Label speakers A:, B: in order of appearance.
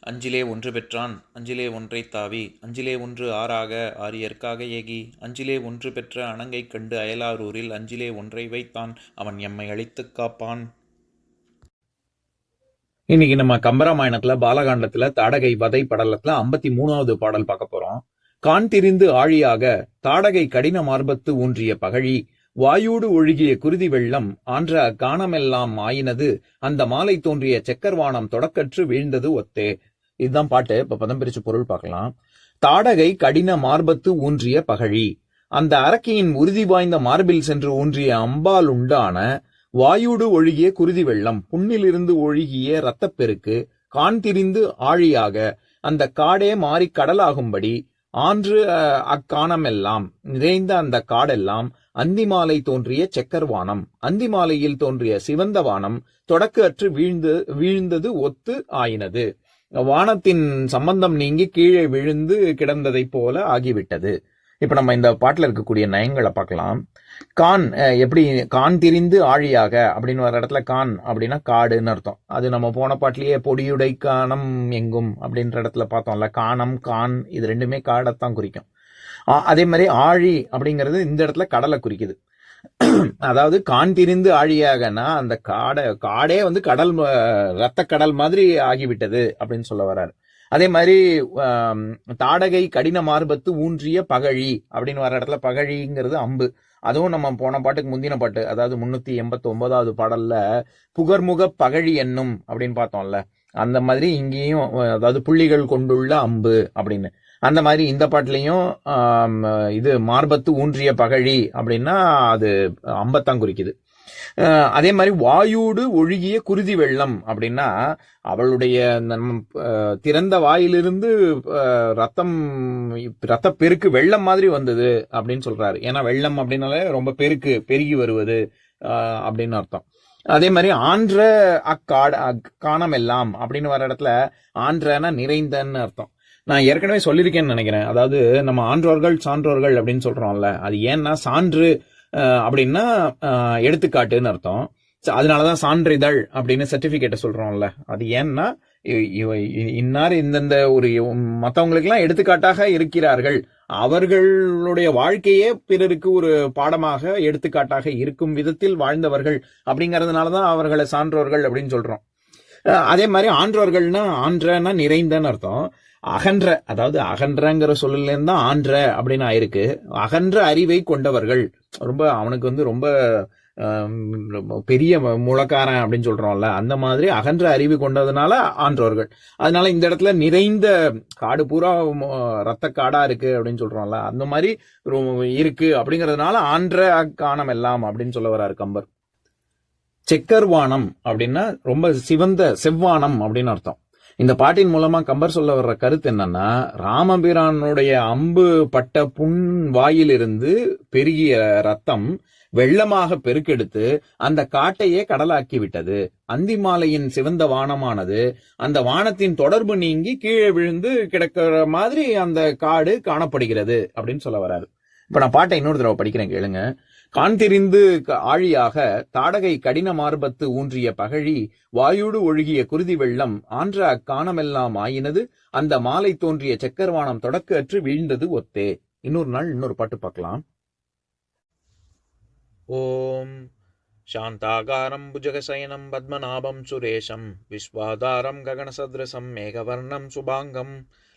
A: அஞ்சிலே ஒன்று பெற்றான் அஞ்சிலே ஒன்றை தாவி அஞ்சிலே ஒன்று ஆறாக ஆரியற்காக ஏகி அஞ்சிலே ஒன்று பெற்ற அணங்கை கண்டு அயலாரூரில் அஞ்சிலே ஒன்றை வைத்தான் அவன் எம்மை அழித்துக் காப்பான்.
B: இன்னைக்கு நம்ம கம்பராமாயணத்துல பாலகாண்டத்துல தாடகை வதை படலத்துல ஐம்பத்தி மூணாவது பாடல் பார்க்க போறோம். கான் திரிந்து ஆழியாக தாடகை கடின மார்பத்து ஊன்றிய பகழி வாயூடு ஒழுகிய குருதி வெள்ளம் ஆன்ற காணமெல்லாம் ஆயினது அந்த மாலை தோன்றிய செக்கர்வானம் தொடக்கற்று வீழ்ந்தது ஒத்தே. இதுதான் பாட்டு. இப்ப பதம் பிரிச்சு பொருள் பார்க்கலாம். தாடகை கடின மார்பத்து ஊன்றிய பகழி. அந்த அரக்கியின் உறுதி வாய்ந்த மார்பில் சென்று ஊன்றிய அம்பால் உண்டான வாயூடு ஒழுகிய குருதி வெள்ளம் புண்ணிலிருந்து ஒழுகிய இரத்தப்பெருக்கு கான் திரிந்து ஆழியாக அந்த காடே மாறி கடலாகும்படி ஆன்று அக்காணமெல்லாம் நிறைந்த அந்த காடெல்லாம் அந்திமாலை தோன்றிய செக்கர்வானம். அந்திமாலையில் தோன்றிய சிவந்த வானம் தொடக்கு அற்று வீழ்ந்து வீழ்ந்தது ஒத்து ஆயினது. வானத்தின் சம்பந்தம் நீங்கி கீழே விழுந்து கிடந்ததைப் போல ஆகிவிட்டது. இப்போ நம்ம இந்த பாட்டில் இருக்கக்கூடிய நயங்களை பார்க்கலாம். கான் எப்படி கான் திரிந்து ஆழியாக அப்படின்னு வர இடத்துல கான் அப்படின்னா காடுன்னு அர்த்தம். அது நம்ம போன பாட்டிலேயே பொடியுடை காணம் எங்கும் அப்படின்ற இடத்துல பார்த்தோம்ல. காணம் கான் இது ரெண்டுமே காடைத்தான் குறிக்கும். அதே மாதிரி ஆழி அப்படிங்கிறது இந்த இடத்துல கடலை குறிக்குது. அதாவது கான் திரிந்து ஆழியாகனா அந்த காடை காடே வந்து கடல் ரத்த கடல் மாதிரி ஆகிவிட்டது அப்படின்னு சொல்ல வர்றாரு அதே மாதிரி தாடகை கடின மார்பத்து ஊன்றிய பகழி அப்படின்னு வர இடத்துல பகழிங்கிறது அம்பு. அதுவும் நம்ம போன பாட்டுக்கு முந்தின பாட்டு அதாவது முன்னூத்தி எண்பத்தி ஒன்பதாவது பாடல்ல புகர்முக பகழி என்னும் அப்படின்னு பார்த்தோம்ல. அந்த மாதிரி இங்கேயும் அதாவது புள்ளிகள் கொண்டுள்ள அம்பு அப்படின்னு. அந்த மாதிரி இந்த பாட்டிலையும் இது மார்பத்து ஊன்றிய பகழி அப்படின்னா அது அம்பத்தான் குறிக்குது. அதே மாதிரி வாயூடு ஒழுகிய குருதி வெள்ளம் அப்படின்னா அவளுடைய திறந்த வாயிலிருந்து ரத்தம் ரத்த பெருக்கு வெள்ளம் மாதிரி வந்தது அப்படின்னு சொல்றாரு. ஏன்னா வெள்ளம் அப்படின்னாலே ரொம்ப பெருக்கு பெருகி வருவது அப்படின்னு அர்த்தம். அதே மாதிரி ஆன்ற அக்காட அக் எல்லாம் அப்படின்னு வர இடத்துல ஆன்றனா நிறைந்தன்னு அர்த்தம். நான் ஏற்கனவே சொல்லியிருக்கேன்னு நினைக்கிறேன். அதாவது நம்ம ஆன்றோர்கள் சான்றோர்கள் அப்படின்னு சொல்றோம்ல. அது ஏன்னா சான்று அப்படின்னா எடுத்துக்காட்டுன்னு அர்த்தம். அதனால அதனாலதான் சான்றிதழ் அப்படின்னு சர்டிபிகேட்டை சொல்றோம்ல. அது ஏன்னா இ- இவ- இ- இன்னார் இந்தந்த ஒரு மற்றவங்களுக்கெல்லாம் எடுத்துக்காட்டாக இருக்கிறார்கள். அவர்களுடைய வாழ்க்கையே பிறருக்கு ஒரு பாடமாக எடுத்துக்காட்டாக இருக்கும் விதத்தில் வாழ்ந்தவர்கள் அப்படிங்கறதுனாலதான் அவர்களை சான்றோர்கள் அப்படின்னு சொல்றோம். அதே மாதிரி ஆன்றோர்கள்னா ஆன்றனா நிறைந்தன்னு அர்த்தம். அகன்ற அதாவது அகன்றங்கிற சொல்லிலேருந்து தான் ஆன்ற அப்படின்னு ஆயிருக்கு அகன்ற அறிவை கொண்டவர்கள். ரொம்ப அவனுக்கு வந்து ரொம்ப பெரிய முழக்காரன் அப்படின்னு சொல்றோம்ல அந்த மாதிரி அகன்ற அறிவு கொண்டதுனால ஆன்றோர்கள். அதனால இந்த இடத்துல நிறைந்த காடு பூரா ரத்த காடா இருக்கு அப்படின்னு சொல்றோம்ல அந்த மாதிரி இருக்கு அப்படிங்கிறதுனால ஆன்ற காணம் எல்லாம் அப்படின்னு சொல்ல வர்றாரு கம்பர். செக்கர்வானம் அப்படின்னா ரொம்ப சிவந்த செவ்வானம் அப்படின்னு அர்த்தம். இந்த பாட்டின் மூலமா கம்பர் சொல்ல வர்ற கருத்து என்னன்னா ராமபிரானுடைய அம்பு பட்ட புண் வாயிலிருந்து பெருகிய ரத்தம் வெள்ளமாக பெருக்கெடுத்து அந்த காட்டையே கடலாக்கி விட்டது. அந்திமாலையின் சிவந்த வானமானது அந்த வானத்தின் தொடர்பு நீங்கி கீழே விழுந்து கிடக்கிற மாதிரி அந்த காடு காணப்படுகிறது அப்படின்னு சொல்ல வராரு இப்ப நான் பாட்டை இன்னொரு தடவை படிக்கிறேன் கேளுங்க. காண்திரிந்து ஆழியாக தாடகை கடின மார்பத்து ஊன்றிய பகழி வாயுடு ஒழுகிய குருதி வெள்ளம் ஆன்ற அக்காணமெல்லாம் ஆயினது அந்த மாலை தோன்றிய செக்கர்வானம் தொடக்க அற்று வீழ்ந்தது ஒத்தே. இன்னொரு நாள் இன்னொரு பாட்டு பார்க்கலாம்.
A: ஓம் சாந்தாகாரம் புஜகசயனம் பத்மநாபம் சுரேஷம் விஸ்வாதாரம் ககனசத்ரசம் மேகவர்ணம் சுபாங்கம்